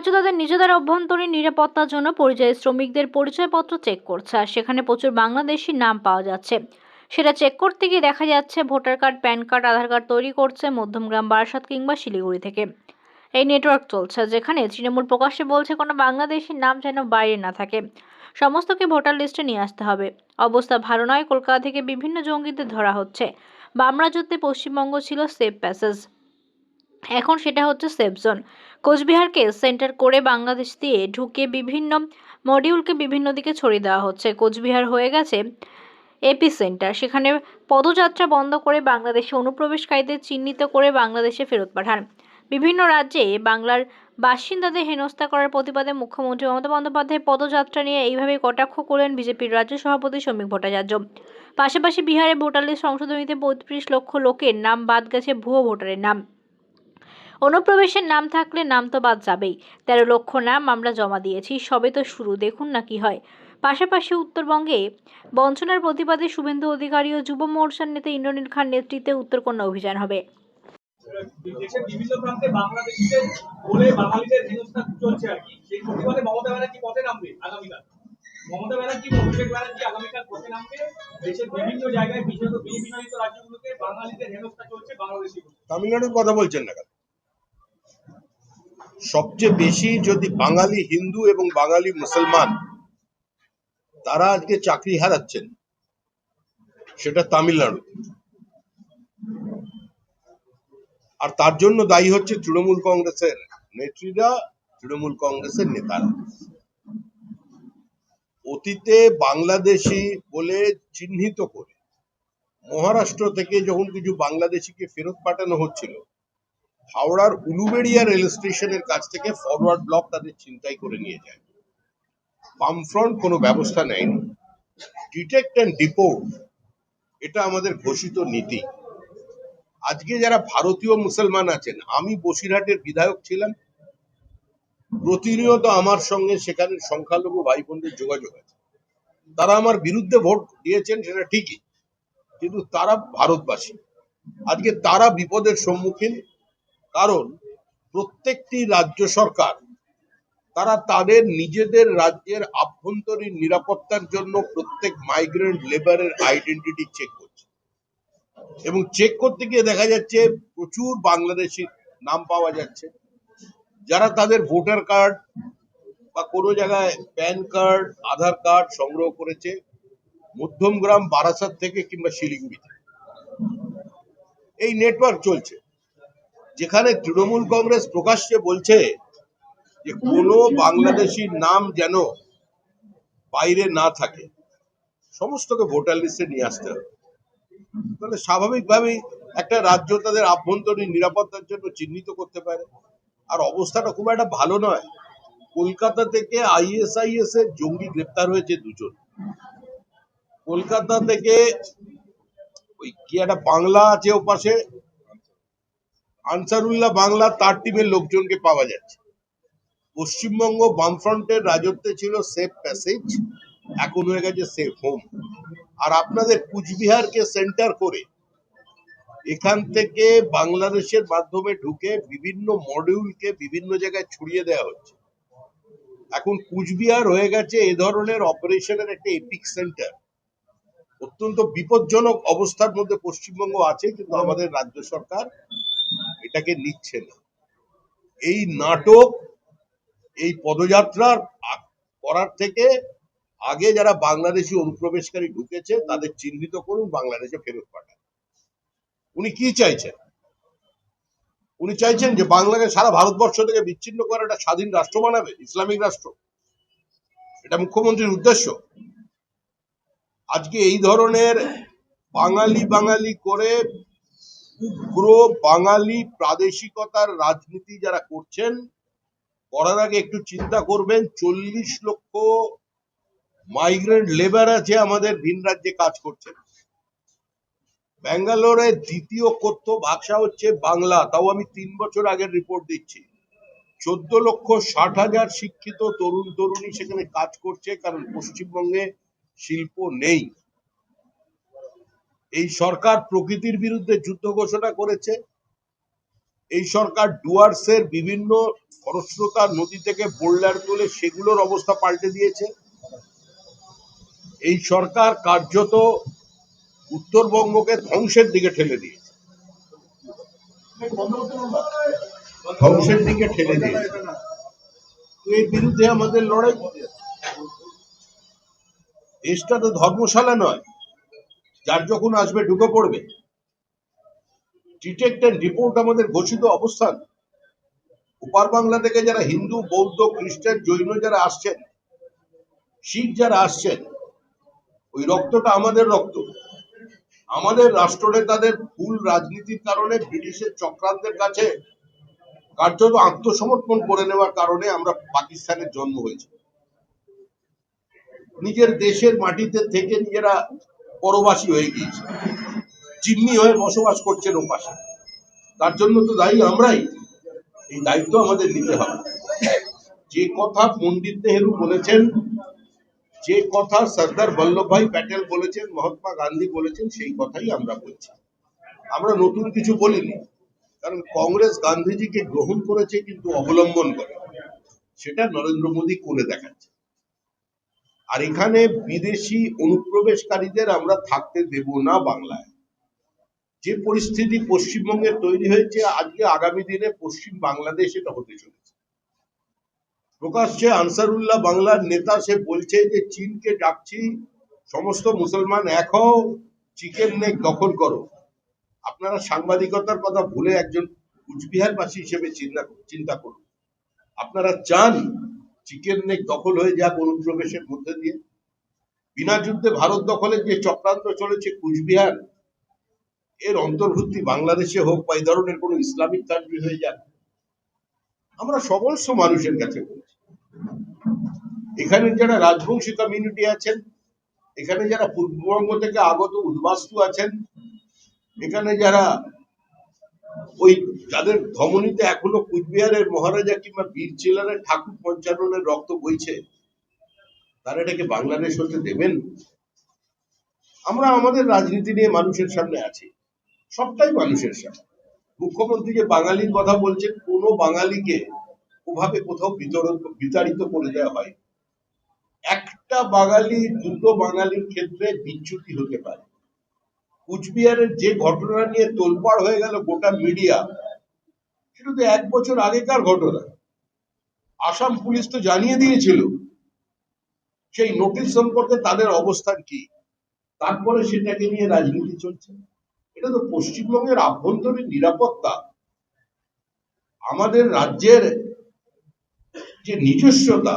রাজ্য তাদের নিজেদের অভ্যন্তরীণ নিরাপত্তার জন্য পরিযায়ী শ্রমিকদের পরিচয়পত্র চেক করছে, আর সেখানে প্রচুর বাংলাদেশি নাম পাওয়া যাচ্ছে। সেটা চেক করতে গিয়ে দেখা যাচ্ছে voter card, PAN card, Aadhaar card তৈরি করছে মধ্যমগ্রাম বারাসাত কিংবা শিলিগুড়ি থেকে। এই নেটওয়ার্ক চলছে, যেখানে তৃণমূল প্রকাশ্যে বলছে কোনো বাংলাদেশির নাম যেন বাইরে না থাকে। সমস্তকে ভোটার লিস্টে নিয়ে আসতে হবে। অবস্থা ভালো নয়, কলকাতা থেকে বিভিন্ন জঙ্গিদের ধরা হচ্ছে। বাম রাজত্বে পশ্চিমবঙ্গ ছিল সেফ প্যাসেজ এখন সেটা হচ্ছে সেফ জোন কোচবিহারকে সেন্টার করে বাংলাদেশ দিয়ে ঢুকে বিভিন্ন মডিউলকে বিভিন্ন দিকে ছড়িয়ে দেওয়া হচ্ছে। কোচবিহার হয়ে গেছে এপি সেন্টার সেখানে পদযাত্রা বন্ধ করে বাংলাদেশে অনুপ্রবেশকারীদের চিহ্নিত করে বাংলাদেশে ফেরত পাঠান। বিভিন্ন রাজ্যে বাংলার বাসিন্দাদের হেনস্থা করার প্রতিবাদে মুখ্যমন্ত্রী মমতা বন্দ্যোপাধ্যায় পদযাত্রা নিয়ে এইভাবে কটাক্ষ করলেন বিজেপির রাজ্য সভাপতি শ্রমিক ভট্টাচার্য। পাশাপাশি বিহারে ভোটার লিস্ট সংশোধনীতে পঁয়ত্রিশ লক্ষ লোকের নাম বাদ গেছে ভুয়ো ভোটারের নাম। অনুপ্রবেশের নাম থাকলে নাম তো বাদ যাবেই। তেরো লক্ষ নাম আমরা জমা দিয়েছি সবে তো শুরু দেখুন না কি হয়। পাশাপাশি উত্তরবঙ্গে বঞ্চনার প্রতিবাদে শুভেন্দু অধিকারী ও যুব মোর্চার নেতা ইন্দ্রনীল খান নেতৃত্বে উত্তরকন্যা অভিযান হবে। দেশের বিভিন্ন প্রান্তে বাংলাদেশিদের বলে বাঙালিদের হেনস্থা চলছে আর কি। সেই প্রতিবাদে মমতা ব্যানার্জি পথে নামবে আগামীকাল। মমতা ব্যানার্জি অভিষেক ব্যানার্জি আগামীকাল পথে নামবে। দেশের বিভিন্ন জায়গায় বিশেষত বিজেপি রাজ্যগুলোতে বাঙালিদের হেনস্থা চলছে বাংলাদেশি তামিলনাড়ুর কথা বলছেন না কেন? সবচেয়ে বেশি যদি বাঙালি হিন্দু এবং বাঙালি মুসলমান তারা আজকে চাকরি হারাচ্ছেন, সেটা তামিলনাড়ু। আর তার জন্য দায়ী হচ্ছে তৃণমূল কংগ্রেসের নেত্রীরা, তৃণমূল কংগ্রেসের নেতারা। অতীতে বাংলাদেশি বলে চিহ্নিত করে মহারাষ্ট্র থেকে যখন কিছু বাংলাদেশিকে ফেরত পাঠানো হচ্ছিল হাওড়ার উলুবেড়িয়া রেল স্টেশনের কাছ থেকে ফরওয়ার্ড ব্লক তাদের ছিনতাই করে নিয়ে যায়। বামফ্রন্ট কোনো ব্যবস্থা নেয়নি। ডিটেক্ট অ্যান্ড ডিপোর্ট এটা আমাদের ঘোষিত নীতি। আজকে যারা ভারতীয় মুসলমান আছেন, আমি বসিরহাটের বিধায়ক ছিলাম। প্রতিনিয়ত আমার সঙ্গে সেখানে সংখ্যালঘু ভাই বোনদের যোগাযোগ আছে। তারা আমার বিরুদ্ধে ভোট দিয়েছেন, সেটা ঠিকই। কিন্তু তারা ভারতবাসী। আজকে তারা বিপদের সম্মুখীন কারণ প্রত্যেকটি রাজ্য সরকার, তারা তাদের নিজেদের রাজ্যের আভ্যন্তরীণ নিরাপত্তার জন্য প্রত্যেক মাইগ্রেন্ট লেবারের আইডেন্টিটি চেক করছে। এবং চেক করতে গিয়ে দেখা যাচ্ছে প্রচুর বাংলাদেশি নাম পাওয়া যাচ্ছে। যারা তাদের ভোটার কার্ড বা কোনো জায়গায় প্যান কার্ড, আধার কার্ড সংগ্রহ করেছে, মধ্যমগ্রাম বারাসাত থেকে কিংবা শিলিগুড়ি থেকে এই নেটওয়ার্ক চলছে। যেখানে তৃণমূল কংগ্রেস প্রকাশ্যে বলছে যে কোনো বাংলাদেশির নাম যেন বাইরে না থাকে। সমস্তকে ভোটার লিস্টে নিয়ে আসতে হবে। তাহলে স্বাভাবিকভাবেই একটা রাজ্য তাদের আভ্যন্তরীণ নিরাপত্তার জন্য চিহ্নিত করতে পারে। আর অবস্থাটা খুব একটা ভালো নয়। কলকাতা থেকে আইএসআইএস এর জঙ্গি গ্রেপ্তার হয়েছে দুজন। কলকাতা থেকে ওই কি একটা বাংলা আছে ও পাশে আনসারুল্লাহ বাংলা তার টিমের লোকজনকে পাওয়া যাচ্ছে। পশ্চিমবঙ্গ বামফ্রন্টের রাজত্বে ছিল সেফ প্যাসেজ এখন হয়ে গেছে সেফ হোম আর আপনাদের কুচবিহারকে সেন্টার করে এখান থেকে বাংলাদেশের মাধ্যমে ঢুকে বিভিন্ন মডিউলকে বিভিন্ন জায়গায় ছড়িয়ে দেওয়া হচ্ছে। এখন কুচবিহার হয়ে গেছে এ ধরনের অপারেশনের একটা এপিক সেন্টার অত্যন্ত বিপজ্জনক অবস্থার মধ্যে পশ্চিমবঙ্গ আছে, কিন্তু আমাদের রাজ্য সরকার এটাকে নিচ্ছে না। এই নাটক, এই পদযাত্রার করার থেকে আগে যারা বাংলাদেশি অনুপ্রবেশকারী ঢুকেছে, তাদের চিহ্নিত করুন, বাংলাদেশে ফেরত পাঠান। উনি কি চাইছেন? উনি চাইছেন যে বাংলাকে সারা ভারতবর্ষ থেকে বিচ্ছিন্ন করে একটা স্বাধীন রাষ্ট্র বানাবে, ইসলামিক রাষ্ট্র। এটা মুখ্যমন্ত্রীর উদ্দেশ্য। আজকে এই ধরনের বাঙালি বাঙালি করে উগ্র বাঙালি প্রাদেশিকতার রাজনীতি যারা করছেন, করার আগে একটু চিন্তা করবেন, চল্লিশ লক্ষ মাইগ্রেন্ট লেবার আছে আমাদের ভিন রাজ্যে কাজ করছে ব্যাঙ্গালোরে দ্বিতীয় কথ্য ভাষা হচ্ছে বাংলা, তাও আমি তিন বছর আগের রিপোর্ট দিচ্ছি। চোদ্দ লক্ষ ষাট হাজার শিক্ষিত তরুণ তরুণী সেখানে কাজ করছে, কারণ পশ্চিমবঙ্গে শিল্প নেই। এই সরকার প্রকৃতির বিরুদ্ধে যুদ্ধ ঘোষণা করেছে। এই সরকার ডুয়ার্সের বিভিন্ন খরস্রোতা নদী থেকে বোল্ডার তুলে সেগুলোর অবস্থা পাল্টে দিয়েছে। এই সরকার কার্যত উত্তরবঙ্গকে ধ্বংসের দিকে ঠেলে দিয়েছে। ধ্বংসের দিকে ঠেলে দিয়েছে। তো এর বিরুদ্ধে আমাদের লড়াই দেশটা তো ধর্মশালা নয়। যার যখন আসবে, ঢুকে পড়বে। ডিটেক্ট অ্যান্ড রিপোর্ট আমাদের ঘোষিত অবস্থান। উপার বাংলা থেকে যারা হিন্দু, বৌদ্ধ, খ্রিস্টান, জৈন যারা আসছেন, শিখ যারা আসছেন, ওই রক্তটা আমাদের রক্ত। আমাদের রাষ্ট্রনেতাদের ভুল রাজনীতির কারণে ব্রিটিশের চক্রান্তের কাছে কার্যত আত্মসমর্পণ করে নেওয়ার কারণে আমরা পাকিস্তানের জন্ম হয়েছে। নিজের দেশের মাটিতে থেকে নিজেরা পরবাসী হয়ে গিয়েছে। জিম্মি হয়ে বসবাস করছেন ওপাশে তার জন্য তো দায়ী আমরাই। এই দায়িত্ব আমাদের নিতে হবে। যে কথা পণ্ডিত নেহেরু বলেছেন, যে কথা সর্দার বল্লভভাই প্যাটেল বলেছেন, মহাত্মা গান্ধী বলেছেন, সেই কথাই আমরা বলছি। আমরা নতুন কিছু বলিনি, কারণ কংগ্রেস গান্ধীজিকে গ্রহণ করেছে কিন্তু অবলম্বন করে। সেটা নরেন্দ্র মোদী করে দেখাচ্ছে। আর এখানে বিদেশি অনুপ্রবেশকারীদের আমরা থাকতে দেব না বাংলায়। যে পরিস্থিতি পশ্চিমবঙ্গে তৈরি হয়েছে, আজকে আগামী দিনে পশ্চিম বাংলাদেশ এটা হতে চলেছে। প্রকাশ্যে আনসারুল্লাহ বাংলার নেতা, সে বলছে যে, চীনকে ডাকছি, সমস্ত মুসলমান এক হও চিকেন নেক দখল করো। আপনারা সাংবাদিকতার কথা ভুলে একজন কুচবিহারবাসী হিসেবে চিন্তা চিন্তা করুন। আপনারা চান চিকেন নেক দখল হয়ে যাক অনুপ্রবেশের মধ্যে দিয়ে। বিনা যুদ্ধে ভারত দখলের যে চক্রান্ত চলেছে কুচবিহার, এর অন্তর্ভুক্তি বাংলাদেশে হোক বা এই ধরনের কোনো ইসলামিক কান্ট্রি হয়ে যাক, আমরা সমস্ত মানুষের কাছে বলছি। এখানে যারা রাজবংশী কমিউনিটি আছেন, এখানে যারা পূর্ববঙ্গ থেকে আগত উদ্বাস্তু আছেন, এখানে যারা ওই যাদের ধমনীতে এখনও কুচবিহারের মহারাজা কিংবা বীর চিলারের ঠাকুর পঞ্চাননের রক্ত বইছে, তারা এটাকে বাংলাদেশ হতে দেবেন? আমরা আমাদের রাজনীতি নিয়ে মানুষের সামনে আছি, সবটাই মানুষের সামনে। মুখ্যমন্ত্রী যে বাঙালির কথা বলছেন, কোন বাঙালিকে ওভাবে কোথাও বিতরণ, বিতাড়িত করে দেওয়া হয় একটা বাঙালি, দুটো বাঙালির ক্ষেত্রে বিচ্যুতি হতে পারে। কুচবিহারের যে ঘটনা নিয়ে তোলপাড় হয়ে গেল গোটা মিডিয়া, সেটা তো এক বছর আগেকার ঘটনা। আসাম পুলিশ তো জানিয়ে দিয়েছিল, সেই নোটিশ সম্পর্কে তাদের অবস্থান কি। তারপরে সেটাকে নিয়ে রাজনীতি চলছে। এটা তো পশ্চিমবঙ্গের আভ্যন্তরীণ নিরাপত্তা। আমাদের রাজ্যের যে নিজস্বতা